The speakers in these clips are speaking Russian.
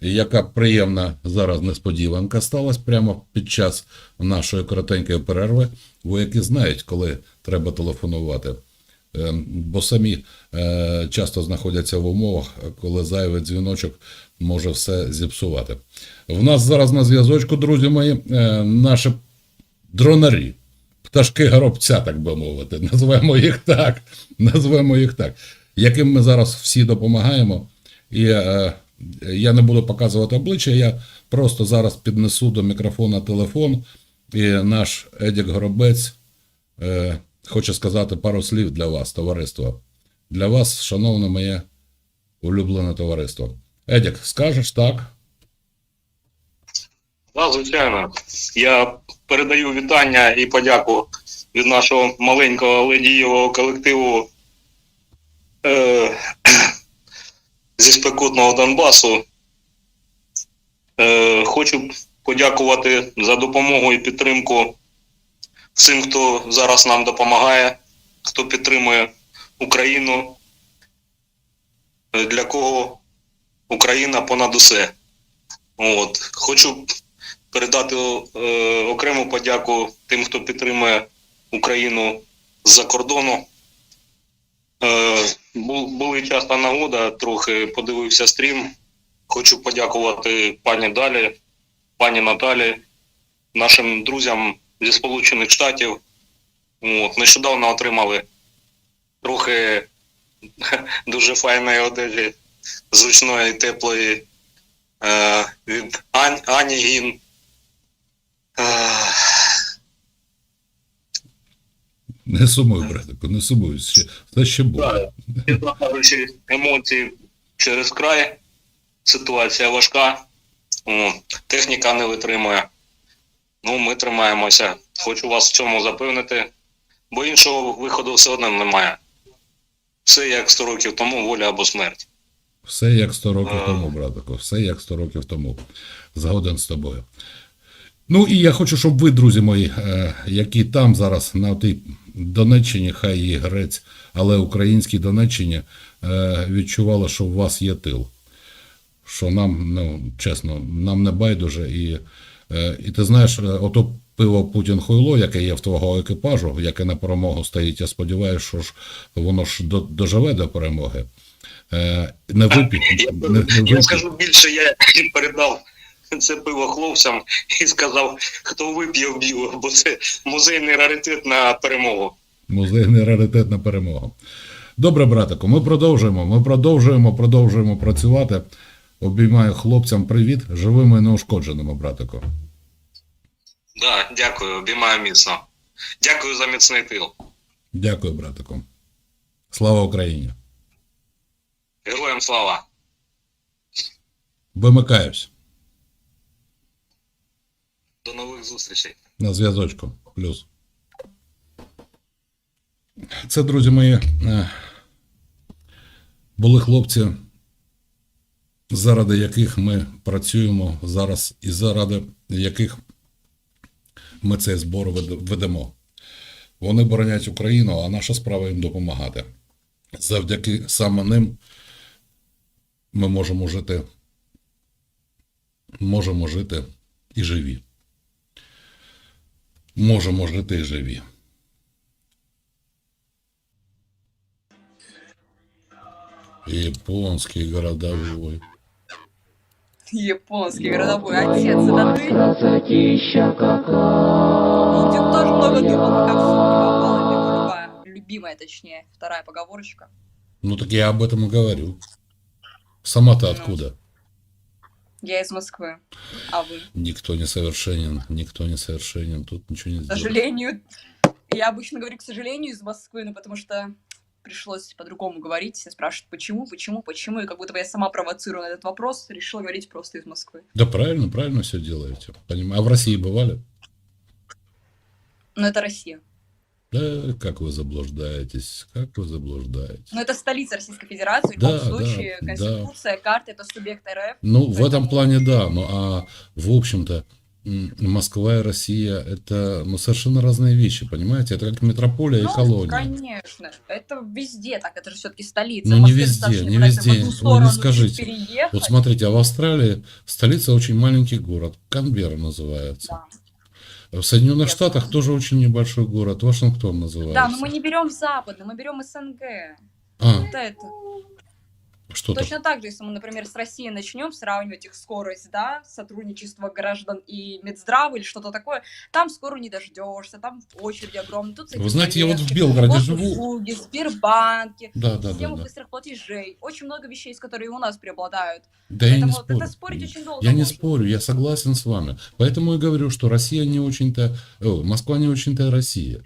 яка приємна зараз несподіванка сталася прямо під час нашої коротенької перерви. Вояки знають, коли треба телефонувати. Е, Бо самі е, часто знаходяться в умовах, коли зайвий дзвіночок може все зіпсувати. В нас зараз на зв'язочку, друзі мої, е, наші дронарі, пташки горобця, так би мовити, назвемо їх так, назвемо їх так, яким ми зараз всі допомагаємо. І е, я не буду показувати обличчя, я просто зараз піднесу до мікрофона телефон, і наш Едік Горобець е, хоче сказати пару слів для вас, товариство. Для вас, шановне моє улюблене товариство. Едік, скажеш так? Так, звичайно. Я передаю вітання і подяку від нашого маленького ледієвого колективу е, зі спекотного Донбасу. Е, хочу подякувати за допомогу і підтримку всім, хто зараз нам допомагає, хто підтримує Україну, е, для кого Україна понад усе. От. Хочу передати е, окрему подяку тим, хто підтримує Україну з-за кордону. Е, бу- були часто нагода, трохи подивився стрім. Хочу подякувати пані Далі, пані Наталі, нашим друзям зі Сполучених Штатів. От, нещодавно отримали трохи дуже файної одежі, зручної, теплої е, від Ані Гін. Е, Не сумуй, братику, не сумуй. Ще, все ще буде. емоції через край. Ситуація важка. Техніка не витримує. Ну, ми тримаємося. Хочу вас в цьому запевнити, бо іншого виходу все одно немає. Все як 100 років тому, воля або смерть. Все як 100 років А. тому, братику, все як 100 років тому. Згоден з тобою. Ну і я хочу, щоб ви, друзі мої, е, які там зараз на тій Донеччині, хай і грець, але українській Донеччині, е, відчували, що у вас є тил. Що нам, ну, чесно, нам не байдуже. І, е, і ти знаєш, е, ото пиво Путін Хуйло, яке є в твого екіпажу, яке на перемогу стоїть, я сподіваюся, що ж воно ж до- доживе до перемоги. Е, Не випій. Я, не- не я скажу більше, я їм передав це пиво хлопцям і сказав, хто вип'є вб'ю, бо це музейний раритет на перемогу. Музейний раритет на перемогу. Добре, братику, ми продовжуємо. Ми продовжуємо, продовжуємо працювати. Обіймаю хлопцям привіт, живими і неушкодженими, братику. Да, дякую, обіймаю міцно. Дякую за міцний тил. Дякую, братику. Слава Україні! Героям слава! Вимикаюсь До нових зустрічей. на зв'язочку. Плюс. Це, друзі мої, е, були хлопці, заради яких ми працюємо зараз і заради яких ми цей збор ведемо. Вони боронять Україну, а наша справа їм допомагати. Завдяки саме ним ми можемо жити, можемо жити і живі. Можемо жити живі. Японский городовой. Японский городовой отец, это ты? Красотища какая. Ну, ты тоже много думал, пока в суд не попала, любая, любимая, точнее, вторая поговорочка. Ну так я об этом и говорю. Сама-то Ну. откуда? Я из Москвы, а вы? Никто не совершенен, никто не совершенен, тут ничего не К сожалению, я обычно говорю, к сожалению, из Москвы, ну, потому что пришлось по-другому говорить. Все спрашивают, почему, почему, почему, и как будто бы я сама провоцирую на этот вопрос, решила говорить просто из Москвы. Да правильно, правильно все делаете. Понимаю. А в России бывали? Но это Россия. Да, как вы заблуждаетесь, как вы заблуждаетесь. Но это столица Российской Федерации, в Да, любом случае, да, Конституция, карта, это субъект РФ. Ну, в Поэтому- этом плане да, ну а в общем-то, Москва и Россия это ну, совершенно разные вещи, понимаете? Это как метрополия и Ну, колония. конечно. Это везде так, это же все-таки столица. Ну, В не везде, не в везде. Вы не скажите. переехать. Вот смотрите, а в Австралии столица очень маленький город, Канберра называется. Да. В Соединенных Штатах знаю. тоже очень небольшой город, Вашингтон называется. Да, но мы не берем западный, мы берем СНГ. А, Вот это. Что то Точно так же, если мы, например, с Россией начнем сравнивать их скорость, да, сотрудничество граждан и Минздрава или что-то такое, там скоро не дождешься, там очереди огромные. Тут Вы знаете, я вот в Белгороде живу. Сбербанки, Да, да, да, система да. быстрых платежей. Очень много вещей, с которые у нас преобладают. Да я не Поэтому спорю. это спорить очень долго Я не можно. спорю, я согласен с вами. Поэтому и говорю, что Россия не очень-то, о, Москва не очень-то Россия.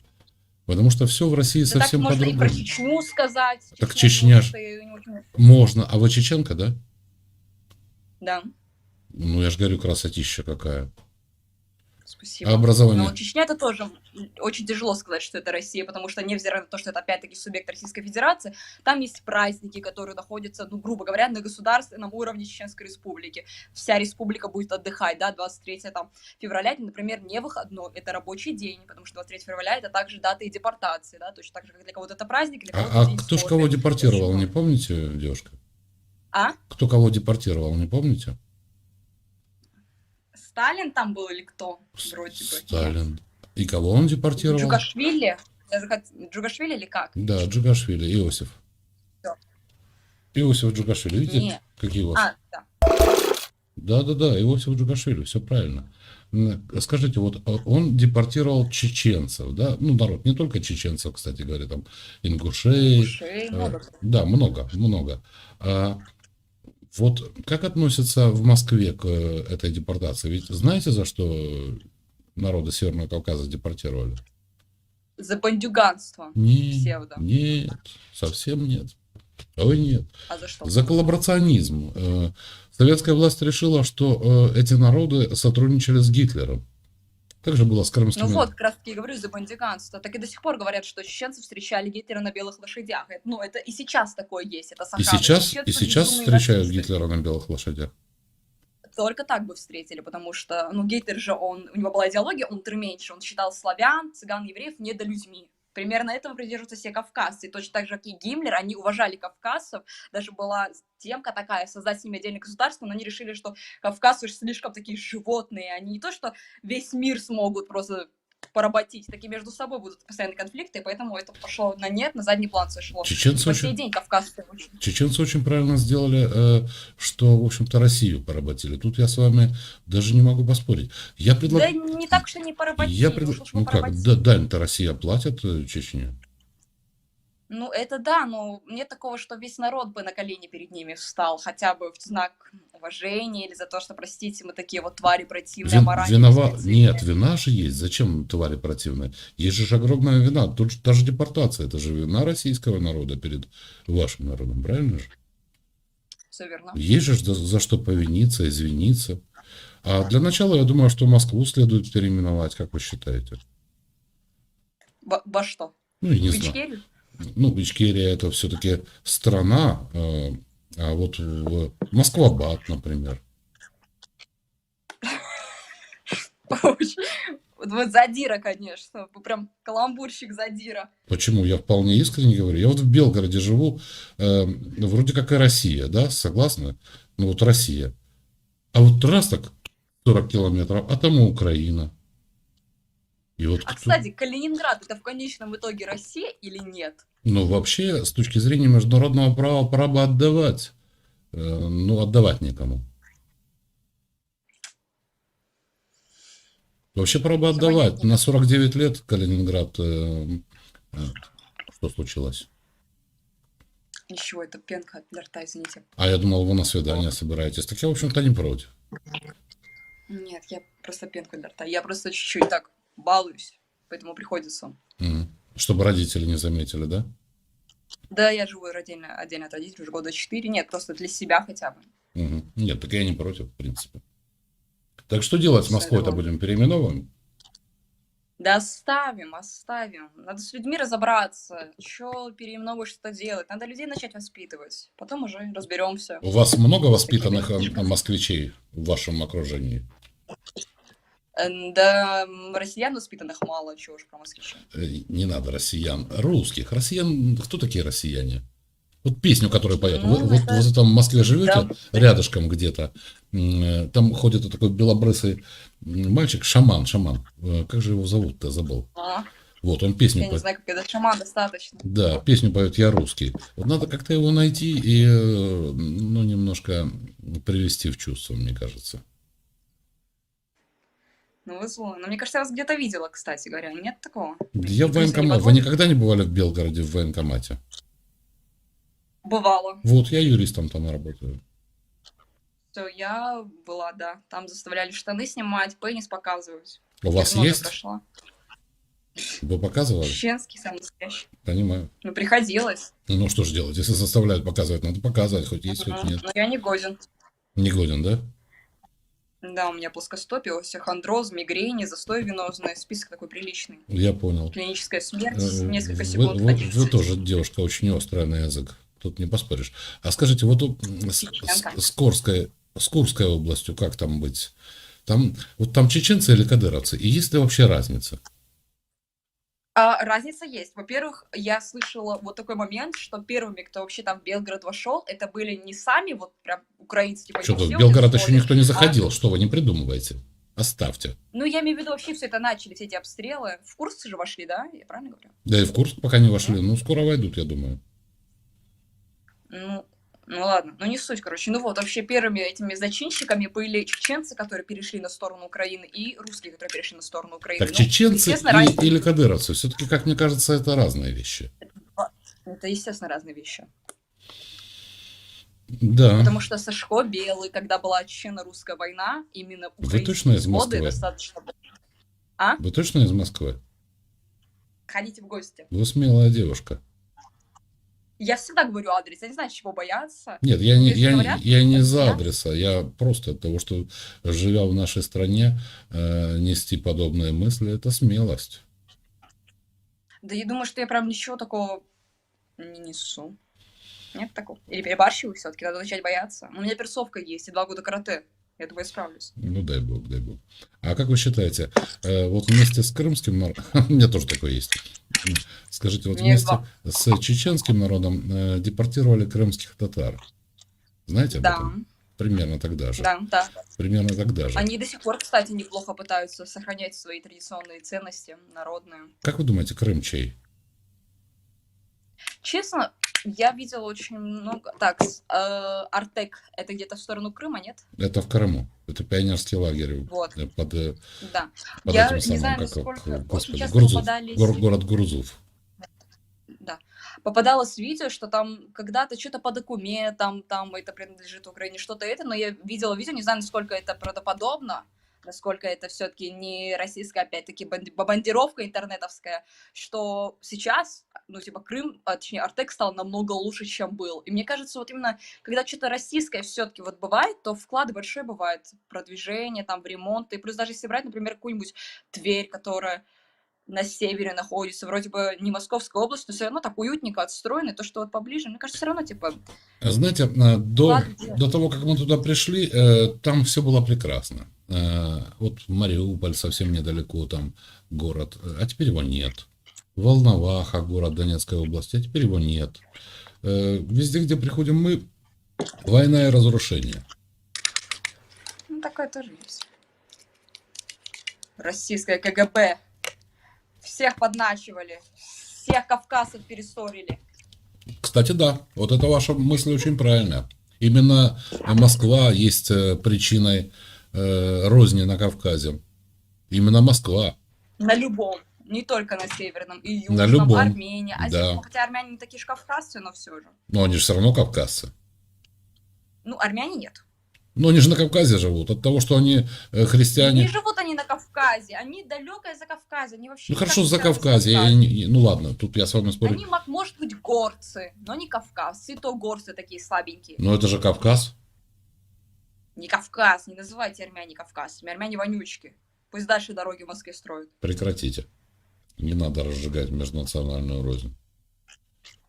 Потому что все в России Да совсем можно и про по-другому. Чечню сказать. Так Чечня, Чечня ж- может, и не очень- Можно. А вы чеченка, да? Да, Ну, я же говорю, красотища какая. Спасибо. А образование? Но Чечня это тоже очень тяжело сказать, что это Россия, потому что, невзирая на то, что это опять-таки субъект Российской Федерации, там есть праздники, которые находятся, ну, грубо говоря, на государственном уровне Чеченской Республики. Вся республика будет отдыхать, да, 23 там, февраля, это, например, не выходной, это рабочий день, потому что 23 февраля это также дата и депортации, да, точно так же, как для кого-то это праздник, для кого-то А, а кто ж кого депортировал, не помните, девушка? А? Кто кого депортировал, не помните? Сталин там был или кто? Вроде бы. Сталин. И кого он депортировал? Джугашвили? Джугашвили или как? Да, Джугашвили, Иосиф. Всё. Иосиф Джугашвили, видите, Нет. какие Иосиф? А, да. Да, да, да, Иосиф Джугашвили, все правильно. Скажите, вот а он депортировал чеченцев, да? Ну, народ, не только чеченцев, кстати говоря, там ингушей. Шей, э, много. Да, много, много. А вот как относятся в Москве к э, этой депортации? Ведь знаете, за что народы Северного Кавказа депортировали? За бандюганство. Нет, Псевдо. нет, совсем нет. Ой, нет. А за что? За коллаборационизм. Э, Советская власть решила, что э, эти народы сотрудничали с Гитлером. Так же было с крымскими... Ну вот, как раз таки говорю за бандюганство. Так и до сих пор говорят, что чеченцы встречали Гитлера на белых лошадях. Это- Ну, это и сейчас такое есть, это И сейчас, Чеченцы и сейчас безумные встречают расисты. Гитлера на белых лошадях. Только так бы встретили, потому что, ну, Гитлер же, он, у него была идеология унтерменьше, он считал славян, цыган, евреев недолюдьми. Примерно этого придерживаются все кавказцы. И точно так же, как и Гиммлер, они уважали кавказцев. Даже была темка такая, создать с ними отдельное государство, но они решили, что кавказцы слишком такие животные. Они не то, что весь мир смогут просто поработить, такие между собой будут постоянные конфликты, и поэтому это пошло на нет, на задний план сошло. Чеченцы По сей очень, день кавказцы очень чеченцы очень правильно сделали, э, что, в общем-то, Россию поработили. Тут я с вами даже не могу поспорить. Я Да предлагаю... не так, что не поработили. Я пред... мы Ну как, да, дань-то Россия платит э, Чечне. Ну, это да, но нет такого, что весь народ бы на колени перед ними встал, хотя бы в знак уважения или за то, что, простите, мы такие вот твари противные, Вин- аморальные, винова... Нет, вина же есть. Зачем твари противные? Есть же огромная вина. Тут же та же депортация. Это же вина российского народа перед вашим народом. Правильно же? Все верно. Есть же за, за что повиниться, извиниться. А для начала я думаю, что Москву следует переименовать, как вы считаете? Во, во что? Ну, я не В знаю. Ну, Ичкерия это все-таки страна, э, а вот Москва-Бат, например. Вот, задира, конечно. Прям каламбурщик задира. Почему? Я вполне искренне говорю. Я вот в Белгороде живу, э, вроде как и Россия, да, согласны? Ну вот Россия. А вот раз так 40 километров, а там и Украина. И вот А, кто- кстати, Калининград это в конечном итоге Россия или нет? Ну, вообще, с точки зрения международного права, пора бы отдавать. Э, Ну, отдавать некому. Вообще, пора бы отдавать. На 49 лет Калининград... э, э, Что случилось? Ничего, это пенка для рта, извините. А я думал, вы на свидание собираетесь. Так я, в общем-то, не против. Нет, я просто пенку для рта. Я просто чуть-чуть так балуюсь, поэтому приходится. Чтобы родители не заметили, да? Да, я живу отдельно, отдельно от родителей уже года четыре. Нет, просто для себя хотя бы. Мгм. Нет, так я не против, в принципе. Так что делать с Москвой-то будем? Переименовываем? Да оставим, оставим. Надо с людьми разобраться. Че переименовывать, что делать. Надо людей начать воспитывать. Потом уже разберемся. У вас много воспитанных э, москвичей в вашем окружении? Да, россиян воспитанных мало, чего уж про москвичей. Э, Не надо россиян. Русских. Россиян. Кто такие россияне? Вот песню, которую поет. Ну, Вы- вот, это- вот там в Москве живете, Да. рядышком где-то. э, Там ходит такой белобрысый мальчик, шаман, шаман. Э, Как же его зовут-то, забыл. А, Вот, он песню я не поет. знаю, как это шаман достаточно. Да, песню поет «Я русский». Вот надо как-то его найти и, ну, немножко привести в чувство, мне кажется. Ну, вы злой. Но мне кажется, я вас где-то видела, кстати говоря. Нет такого? Я в не. Вы никогда не бывали в Белгороде в военкомате? Бывало. Вот, я юристом там работаю. Все, я была, да. Там заставляли штаны снимать, пенис показывать. У вас Много есть? Прошла. Вы показывали? Чеченский, самый настоящий. Понимаю. Ну, приходилось. Ну, что же делать? Если заставляют показывать, надо показывать, хоть есть, хоть нет. Но я не годен. Не годен, да? Да, у меня плоскостопие, остеохондроз, мигрени, застой венозный. Список такой приличный. Я понял. Клиническая смерть, Э, несколько вы, секунд. вы- ходить. вы тоже девушка очень острая на язык. Тут не поспоришь. А скажите, вот у- с, с- с Корской, с Курской областью как там быть? Там, вот там чеченцы или кадыровцы? И есть ли вообще разница? А, разница есть. Во-первых, я слышала вот такой момент, что первыми, кто вообще там в Белгород вошел, это были не сами вот прям украинцы, типа Что в Белгород еще никто не а- заходил. Что вы не придумываете? Оставьте. Ну, я имею в виду, вообще все это начали, все эти обстрелы. В Курск же вошли, да? Я правильно говорю? Да и в Курск пока не вошли. Ну, скоро войдут, я думаю. Ну, ну ладно, ну не суть, короче. Ну вот, вообще первыми этими зачинщиками были чеченцы, которые перешли на сторону Украины, и русские, которые перешли на сторону Украины. Так Ну, чеченцы и- или кадыровцы? Все-таки, как мне кажется, это разные вещи. Это, естественно, разные вещи. Да. Потому что Сашко Белый, когда была чечено-русская война, именно Вы точно из Москвы? достаточно... Вы точно из Москвы? Ходите в гости. Вы смелая девушка. Я всегда говорю адрес, я не знаю, чего бояться. Нет, я не, я, говорят, я не за адреса, я просто от того, что живя в нашей стране, э, нести подобные мысли, это смелость. Да я думаю, что я прям ничего такого не несу. Нет такого? Или перебарщиваю все-таки, надо начать бояться. У меня персовка есть и два года карате. Я думаю, справлюсь. Ну, дай бог, дай бог. А как вы считаете, э, вот вместе с крымским народом, у меня тоже такое есть, скажите, вот вместе два. с чеченским народом э, депортировали крымских татар. Знаете об Да, этом? Примерно тогда же. да, да. Примерно тогда же. Они до сих пор, кстати, неплохо пытаются сохранять свои традиционные ценности, народные. Как вы думаете, Крым чей? Честно, я видела очень много... Так, э, Артек, это где-то в сторону Крыма, нет? Это в Крыму. Это пионерский лагерь Вот, э, под, э, да. под Я этим не самым, знаю, как его, насколько- господи, Гурзуф. попадались- Гор- город Гурзуф. Да. Попадалось видео, что там когда-то что-то по документам, там это принадлежит Украине, что-то это, но я видела видео, не знаю, насколько это правдоподобно, насколько это все-таки не российская, опять-таки, бомбардировка интернетовская, что сейчас, ну, типа, Крым, а, точнее, Артек стал намного лучше, чем был. И мне кажется, вот именно, когда что-то российское все-таки вот бывает, то вклады большие бывают в продвижение, там, в ремонт, и плюс даже если брать, например, какую-нибудь Тверь, которая на севере находится, вроде бы не Московская область, но все равно так уютненько отстроено, то, что вот поближе, мне кажется, все равно, типа, Знаете, э, до, Ладно, до того, как мы туда пришли, э, там все было прекрасно. Э, Вот Мариуполь совсем недалеко, там город, а теперь его нет. Волноваха, город Донецкой области, а теперь его нет. Э, Везде, где приходим мы, война и разрушение. ну, такое тоже есть. Российское КГБ. Всех подначивали, всех кавказцев перессорили. Кстати, да, вот это ваша мысль очень правильная. Именно Москва есть э, причиной э, розни на Кавказе. Именно Москва. На любом. Не только на северном и южном, На любом, Армения. А да. ну, хотя армяне не такие же кавказцы, но все же. Но они же все равно кавказцы. Ну, армяне нет. Но они же на Кавказе живут. От того, что они э, Не христиане. живут они на Кавказе, они далекое за Кавказе, они вообще Ну не хорошо, за Кавказе. я не- Ну ладно, тут я с вами спорю. Они, может быть, горцы, но не кавказцы, и то горцы такие слабенькие. Но это же Кавказ. Не Кавказ, не называйте армяне кавказцами, армяне вонючки. Пусть дальше дороги в Москве строят. Прекратите. Не надо разжигать межнациональную рознь.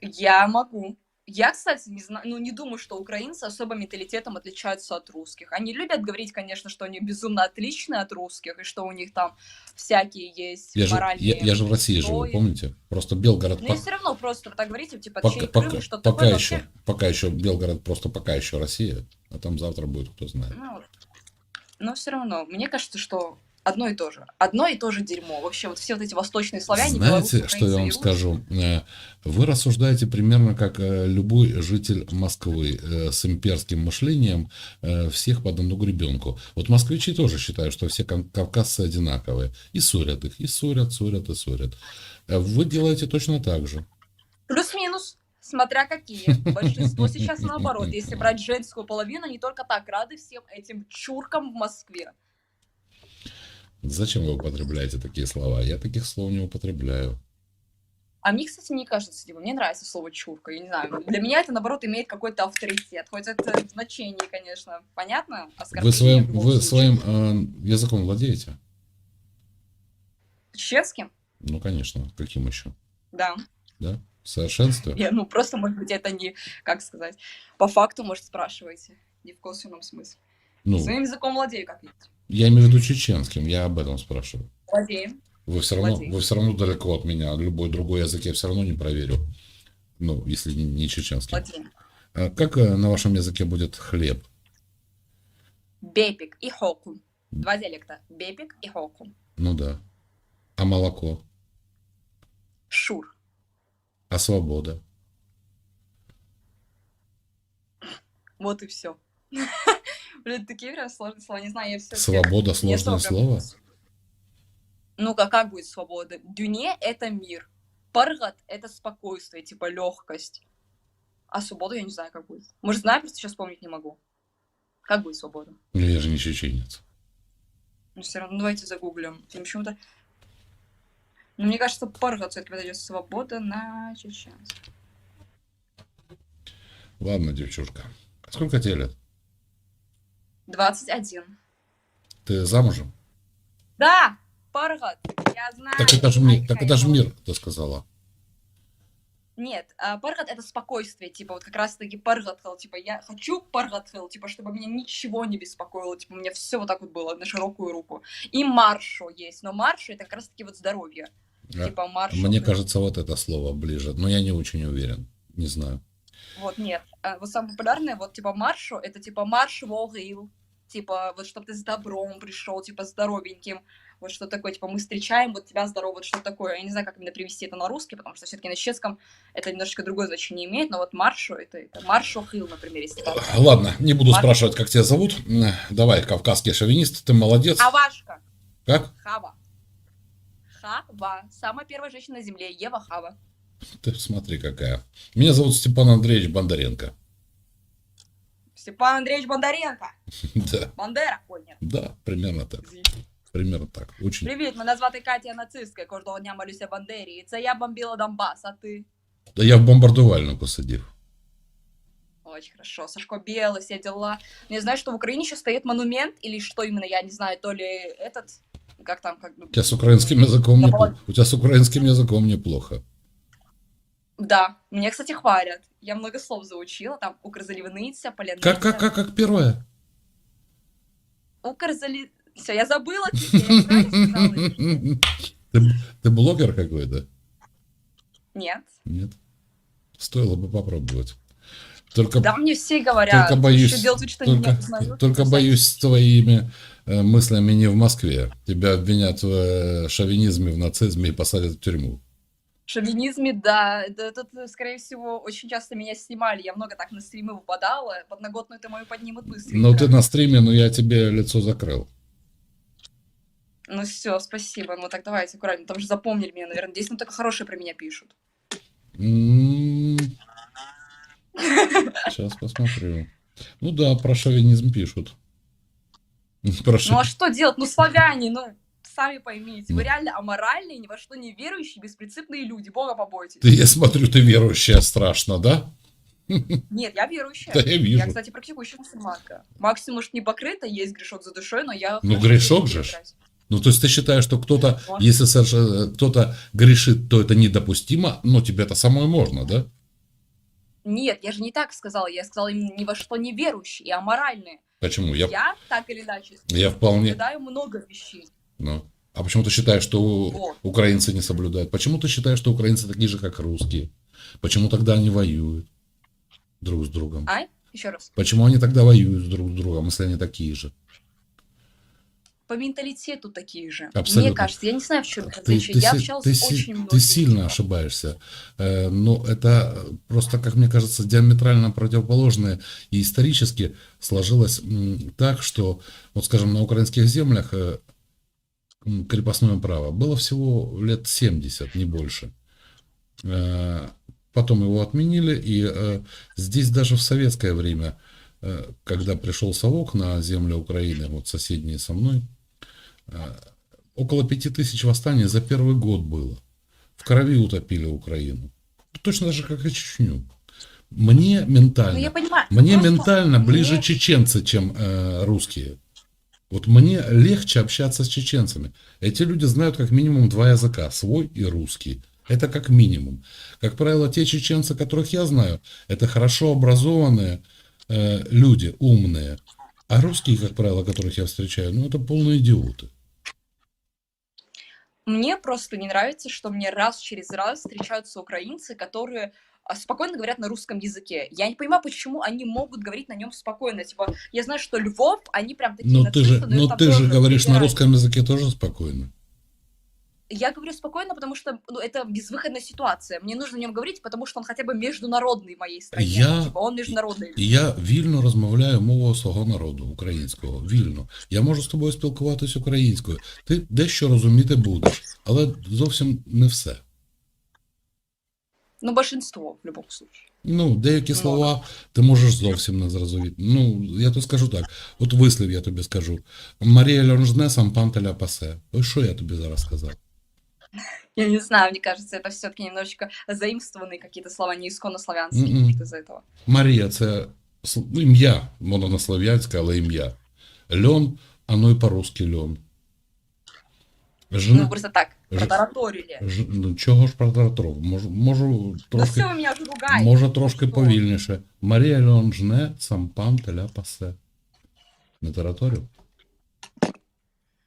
Я могу. Я, кстати, не знаю, ну, не думаю, что украинцы особо менталитетом отличаются от русских. Они любят говорить, конечно, что они безумно отличны от русских, и что у них там всякие есть Я же, моральные... я, я же в России живу, помните? Просто Белгород Ну, по- и все равно просто так говорите, типа, пока, чей пока, Крым, что пока такое еще, вообще. пока еще Белгород просто пока еще Россия, а там завтра будет кто знает. Ну, но все равно, мне кажется, что одно и то же. Одно и то же дерьмо. Вообще, вот все вот эти восточные славяне, Знаете, что я вам русские. скажу? Э, Вы рассуждаете примерно как э, любой житель Москвы э, с имперским мышлением всех под одну гребенку. Вот москвичи тоже считают, что все кав- кавказцы одинаковые. И ссорят их, и ссорят, ссорят, и ссорят. Вы делаете точно так же. Плюс-минус, смотря какие. Большинство сейчас наоборот. Если брать женскую половину, они только так рады всем этим чуркам в Москве. Зачем вы употребляете такие слова? Я таких слов не употребляю. А мне, кстати, не кажется, типа, мне нравится слово чурка, я не знаю. Для меня это, наоборот, имеет какой-то авторитет. Хоть это в значении, конечно, понятно? Вы своим, вы своим э, языком владеете? Чешским? Ну, конечно. Каким еще? Да. Да? В совершенстве? Я, ну, просто, может быть, это не, как сказать, по факту, может, спрашиваете. Не в косвенном смысле. Ну, Своим языком владею как-нибудь. Я имею в виду чеченским, я об этом спрашиваю. Владеем. Вы все равно, вы все равно далеко от меня. Любой другой язык я все равно не проверю. Ну, если не, не чеченский. Владеем. А как э, на вашем языке будет хлеб? Бепик и хокум. Два диалекта. Бепик и хокум. Ну да. А молоко? Шур. А свобода? Вот и все. Блин, такие прям сложные слова. Не знаю, я все... Свобода сложное слово? Ну, как, как будет свобода? Дюне — это мир. Паргат — это спокойствие, типа легкость. А свобода я не знаю, как будет. Может, знаю, просто сейчас вспомнить не могу. Как будет свобода? Ну, я же не чеченец. Ну, все равно, давайте загуглим. Почему-то... Ну, мне кажется, паргат все-таки подойдет свобода на чеченский. Ладно, девчушка. Сколько тебе лет? 21. Ты замужем? Да! Паргат! Я знаю. Так это же мир, так это же мир, ты сказала. Нет, а, паргат это спокойствие, типа вот как раз таки паргатхал, типа я хочу паргатхал, типа чтобы меня ничего не беспокоило, типа у меня все вот так вот было на широкую руку. И маршо есть, но маршо это как раз таки вот здоровье, А типа маршо. Мне кажется, вот это слово ближе. Но я не очень уверен. Не знаю. Вот нет, А, вот самое популярное вот типа маршо это типа марш вогил, типа вот чтобы ты с добром пришел, типа здоровеньким. Вот что такое, типа, мы встречаем, вот тебя здорово, вот что такое. Я не знаю, как именно привести это на русский, потому что все-таки на чешском это немножечко другое значение имеет, но вот маршу, это, это маршо хил, например, если так. Ладно, не буду Марк. спрашивать, как тебя зовут. Давай, кавказский шовинист, ты молодец. Хавашка. Как? Хава. Хава. Самая первая женщина на земле. Ева Хава. Ты смотри, какая. Меня зовут Степан Андреевич Бондаренко. Степан Андреевич Бондаренко. Да, Бандера. Ой, нет. да, примерно так. извините. Примерно так. Очень. Привіт, мене звати Катя Нацистська. Кожного дня молюся Бандері. І це я бомбила Донбас, а ти? Да я в бомбардувальнику сидів. Очень хорошо. Сашко Белый, все дела. Ну, Я знаю, что в Украине еще стоит монумент, или что именно, я не знаю, то ли этот, как там, как бы... У тебя с украинским языком Да, неплохо. У тебя с украинским языком неплохо. Да, мне, кстати, хвалят. Я много слов заучила, там укрзаливниця, поляниця. Как, как, как, как первое? Укрзали... Все, я забыла я сказала? Ты, ты блогер какой-то? Нет. Нет. Стоило бы попробовать. Только, Да, мне все говорят. только боюсь, делать, что только, не узнают. только боюсь с твоими э, мыслями не в Москве. Тебя обвинят в э, шовинизме, в нацизме и посадят в тюрьму. Шовинизме, да. Тут, э, скорее всего, очень часто меня снимали. Я много так на стримы выпадала. Подноготную это мою поднимут быстренько. Ну, ты на стриме, но я тебе лицо закрыл. Ну все, спасибо. Ну так давайте аккуратнее. Там же запомнили меня, наверное. Здесь ну только хорошие про меня пишут. Сейчас посмотрю. Ну да, про шовинизм пишут. Про Ну а что делать? Ну славяне, ну сами поймите. Вы реально аморальные, ни во что не верующие, беспринципные люди. Бога побойтесь. Ты, я смотрю, ты верующая страшно, да? Нет, я верующая. Да я Я, вижу. кстати, практикующая мусульманка. Максимум, может, не покрыта, есть грешок за душой, но я... Ну, грешок же. Ну, то есть ты считаешь, что кто-то, если соверш- кто-то грешит, то это недопустимо, но тебе это самое можно, да? Нет, я же не так сказала. Я сказала именно ни во что не верующие и аморальные. Почему? Я, Я, так или иначе, я вполне... много вещей. Ну. А почему ты считаешь, что украинцы не соблюдают? Почему ты считаешь, что украинцы такие же, как русские? Почему тогда они воюют друг с другом? А? Еще раз. Почему они тогда воюют друг с другом, если они такие же? По менталитету такие же. Абсолютно. Мне кажется, я не знаю, в чем их Ты, различие. ты Я общалась ты с очень ты многими. сильно типа. ошибаешься. Э, Но это просто, как мне кажется, диаметрально противоположное. И исторически сложилось так, что, вот скажем, на украинских землях э, крепостное право было всего лет 70, не больше. Э, Потом его отменили, и э, здесь даже в советское время, э, когда пришел совок на землю Украины, вот соседние со мной, около пяти тысяч восстаний за первый год было. В крови утопили Украину. Точно так же, как и Чечню. Мне Ну, ментально, я понимаю. мне ментально ближе мне- чеченцы, чем э, русские. Вот мне легче общаться с чеченцами. Эти люди знают как минимум два языка, свой и русский. Это как минимум. Как правило, те чеченцы, которых я знаю, это хорошо образованные э, люди, умные. А русские, как правило, которых я встречаю, ну это полные идиоты. Мне просто не нравится, что мне раз через раз встречаются украинцы, которые спокойно говорят на русском языке. Я не понимаю, почему они могут говорить на нем спокойно. Типа, я знаю, что Львов, они прям такие Но ты же, нацисты, но но там ты же тоже говоришь на выбирают. русском языке тоже спокойно. Я говорю спокойно, потому что ну, это безвыходная ситуация. Мне нужно о нем говорить, потому что он хотя бы международный в моей стране. Я- Типа, он международный. І Я вільно розмовляю мовою свого народу, українського. Вільно. Я можу з тобою спілкуватись українською. Ти дещо розуміти будеш, але зовсім не все. Ну, большинство, в любом случае. Ну, деякі Ну, слова ти можеш зовсім не зрозуміти. Ну, я то скажу так. От вислів я тобі скажу. Марія Льонжне, сам пан теля пасе. Ось що я тобі зараз сказав? Я не знаю, мне кажется, это все-таки немножечко заимствованные какие-то слова, не исконно славянские Мгм. какие-то из-за этого. Марія це сл- ну, ім'я, воно не слов'янське, але ім'я. Льон, а ну і по-русски льон. Жн... Ну, просто так, Ж- протараторили. Ж- Ну, чого ж про таратров? Можу, можу Ну трошки, все, вы меня уже ругаете. може трошки Что? повільніше. Марія Льон жне, сам пан теля пасе. Не тараторю?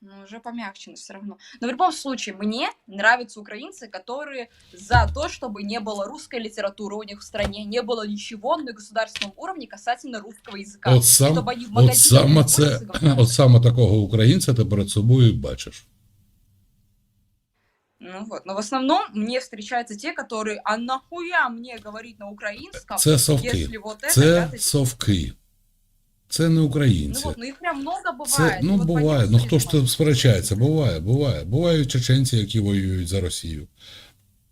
Ну, уже помягче, но все равно. Но в любом случае, мне нравятся украинцы, которые за то, чтобы не было русской литературы у них в стране, не было ничего на государственном уровне касательно русского языка. От сам, чтобы они в от магазине саме це, находятся, говорят, от саме такого українця ти перед собою і бачиш. Ну вот, но в основном мне встречаются те, которые, а нахуя мне говорить на украинском, Це совки. если вот это, Це пятое, совки. Це не Ну українці. вот, ну их прям много бывает. Це, ну, вот буває. понять Ну, не хто ж могу. тут сперечається? Буває, буває. Бувають чеченці, які воюють за Росію.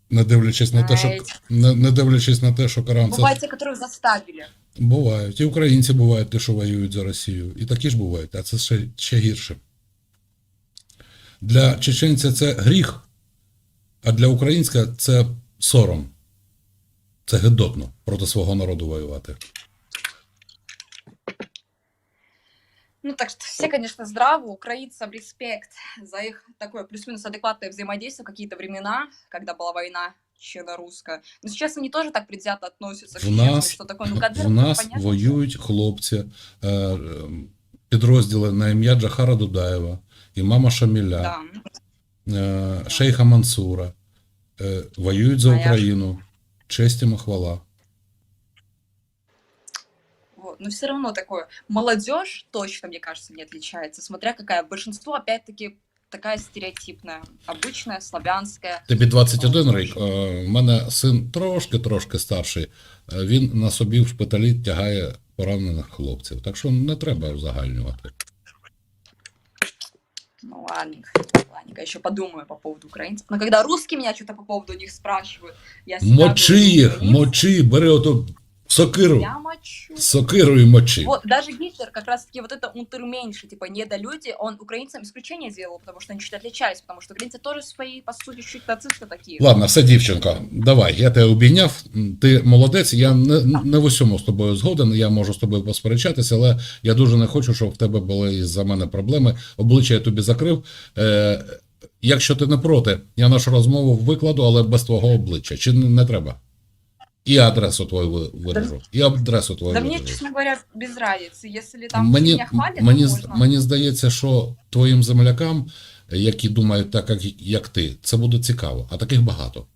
Не дивлячись на те, що, Знаєте. не, не дивлячись на те, що Коран це Бывают те, которых заставили. Бувають. І українці бувають ті, що воюють за Росію. І такі ж бувають, а це ще, ще гірше. Для чеченця це гріх, а для українця це сором. Це гидотно проти свого народу воювати. Ну, так что все, конечно, здравы, украинцам респект за их такое плюс-минус адекватное взаимодействие в какие-то времена, когда была война чечено-русская. Но сейчас они тоже так предвзято относятся к нас, что такое, ну, когда в нас понятно, воюють хлопці, е, е, підрозділи на ім'я Джахара Дудаєва, імама Шаміля, Да. Е, Шейха Мансура. Е, воюють за Україну. Честь йому хвала. Вот. Но все равно такое. Молодежь точно, мне кажется, не отличается, смотря какая. Большинство, опять-таки, такая стереотипная, обычная, славянская. Тобі 21 рік. У мене син трошки-трошки старший. Е, Він на собі в шпиталі тягає поранених хлопців. Так що не треба узагальнювати. Ну ладненько, еще подумаю по поводу украинцев. Но когда русские меня что-то по поводу них спрашивают, я всегда Мочи говорю, «Украинцы». мочи, бери оту сокиру. Я мочу. Сокиру і мочи. Вот, даже Гитлер как раз-таки вот это унтерменьше, типа недолюди, он украинцам исключение сделал, потому что они чуть отличались, потому что украинцы тоже свои, по сути, чуть нацисты такие. Ладно, все, дівчинко, давай, я тебе обійняв. Ти молодець, я не, не в усьому з тобою згоден, я можу з тобою посперечатися, але я дуже не хочу, щоб в тебе були із-за мене проблеми. Обличчя я тобі закрив. Е, якщо ти не проти, я нашу розмову викладу, але без твого обличчя. Чи не, не треба? І адресу твою ви- видержу. І адресу твою Да мне, видержу. честно говоря, без разницы. Если там Мені, меня хвалят, мені, то з- мені здається, що твоїм землякам, які думають так, як, як ти, це буде цікаво, а таких багато.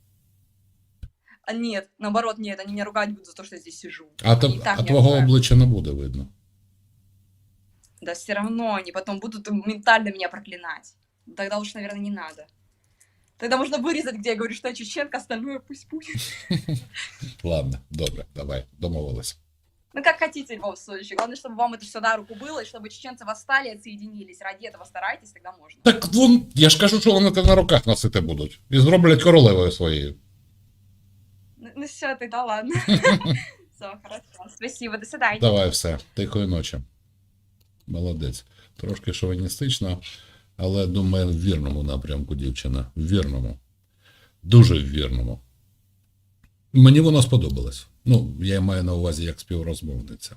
А нет, наоборот, нет, они меня ругать будут за то, что я здесь сижу. А, та, а твого ругают. обличчя не буде видно. Да все равно они потом будут ментально меня проклинать. Тогда уж, наверное, не надо. Тогда можно вырезать, где я говорю, что я чеченка, остальное пусть будет. Ладно, добре, давай, домовились. Ну, как хотите, Львов Владимирович. Главное, чтобы вам это все на руку было, и чтобы чеченцы восстали и отсоединились. Ради этого старайтесь, тогда можно. Так вон, я ж кажу, що вони тебе на руках носити будуть. І зроблять королевою своєю. Ну, ну все, тогда ладно. Все, хорошо. Спасибо, до свидания. Давай все, тихої ночі. Молодець. Трошки шовіністично, але думаю, в вірному напрямку дівчина. В вірному. Дуже в вірному. Мені вона сподобалась. Ну, я маю на увазі як співрозмовниця.